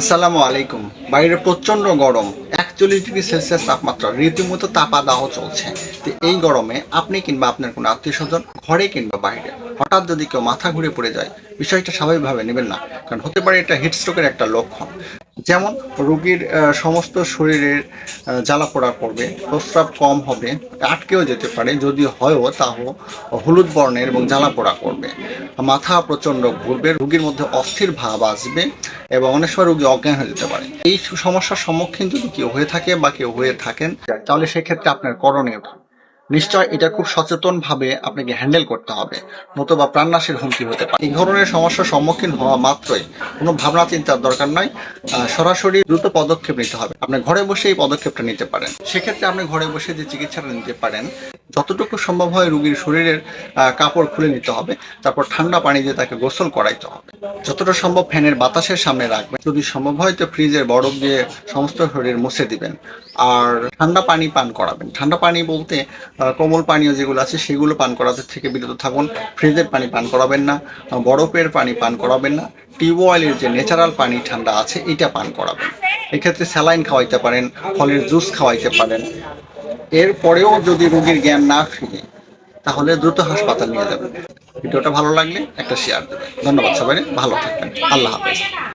আসসালামু আলাইকুম। বাইরে প্রচণ্ড গরম। একচল্লিশ ডিগ্রি সেলসিয়াস তাপমাত্রা। রীতিমতো তাপাদাহ চলছে। তো এই গরমে আপনি কিংবা আপনার কোনো আত্মীয় স্বজন ঘরে কিংবা বাইরে হঠাৎ যদি কেউ মাথা ঘুরে পড়ে যায়, বিষয়টা স্বাভাবিকভাবে নেবেন না, কারণ হতে পারে এটা হিটস্ট্রোকের একটা লক্ষণ যেমন রোগীর সমস্ত শরীরের জ্বালা পোড়া করবে, প্রস্রাব কম হবে, আটকেও যেতে পারে যদি হয়ও তাও হলুদ বর্ণের এবং জ্বালা পোড়া করবে মাথা প্রচণ্ড ঘুরবে, রোগীর মধ্যে অস্থির ভাব আসবে এবং অনেক সময় রোগী অজ্ঞান হয়ে যেতে পারে এই সমস্যার সম্মুখীন যদি কেউ হয়ে থাকে বা কেউ হয়ে থাকেন, তাহলে সেক্ষেত্রে আপনার করণীয়? নিশ্চয় এটা খুব সচেতন ভাবে আপনাকে হ্যান্ডেল করতে হবে, নতুবা প্রাণনাশের হুমকি হতে পারে। এই ধরনের সমস্যার সম্মুখীন হওয়া মাত্রই কোনো ভাবনা চিন্তার দরকার নয় সরাসরি দ্রুত পদক্ষেপ নিতে হবে। আপনি ঘরে বসে এই পদক্ষেপটা নিতে পারেন। সেক্ষেত্রে আপনি ঘরে বসে যে চিকিৎসাটা নিতে পারেন, যতটুকু সম্ভব হয় রুগীর শরীরের কাপড় খুলে নিতে হবে, তারপর ঠান্ডা পানি দিয়ে তাকে গোসল করাইতে হবে। যতটা সম্ভব ফ্যানের বাতাসের সামনে রাখবেন। যদি সম্ভব হয় তো ফ্রিজের বরফ দিয়ে সমস্ত শরীর মুছে দিবেন। আর ঠান্ডা পানি পান করাবেন। ঠান্ডা পানি বলতে কোমল পানীয় যেগুলো আছে সেগুলো পান করাতে থেকে বিরত থাকুন। ফ্রিজের পানি পান করাবেন না বরফের পানি পান করাবেন না টিউবওয়েলের যে ন্যাচারাল পানি ঠান্ডা আছে এটা পান করাবেন। এক্ষেত্রে স্যালাইন খাওয়াইতে পারেন, ফলের জুস খাওয়াইতে পারেন। এরপরেও যদি রোগীর জ্ঞান না ফিরে, তাহলে দ্রুত হাসপাতাল নিয়ে যাবেন। ভিডিওটা ভালো লাগলে একটা শেয়ার দেবেন। ধন্যবাদ সবাই ভালো থাকবেন। আল্লাহ হাফেজ।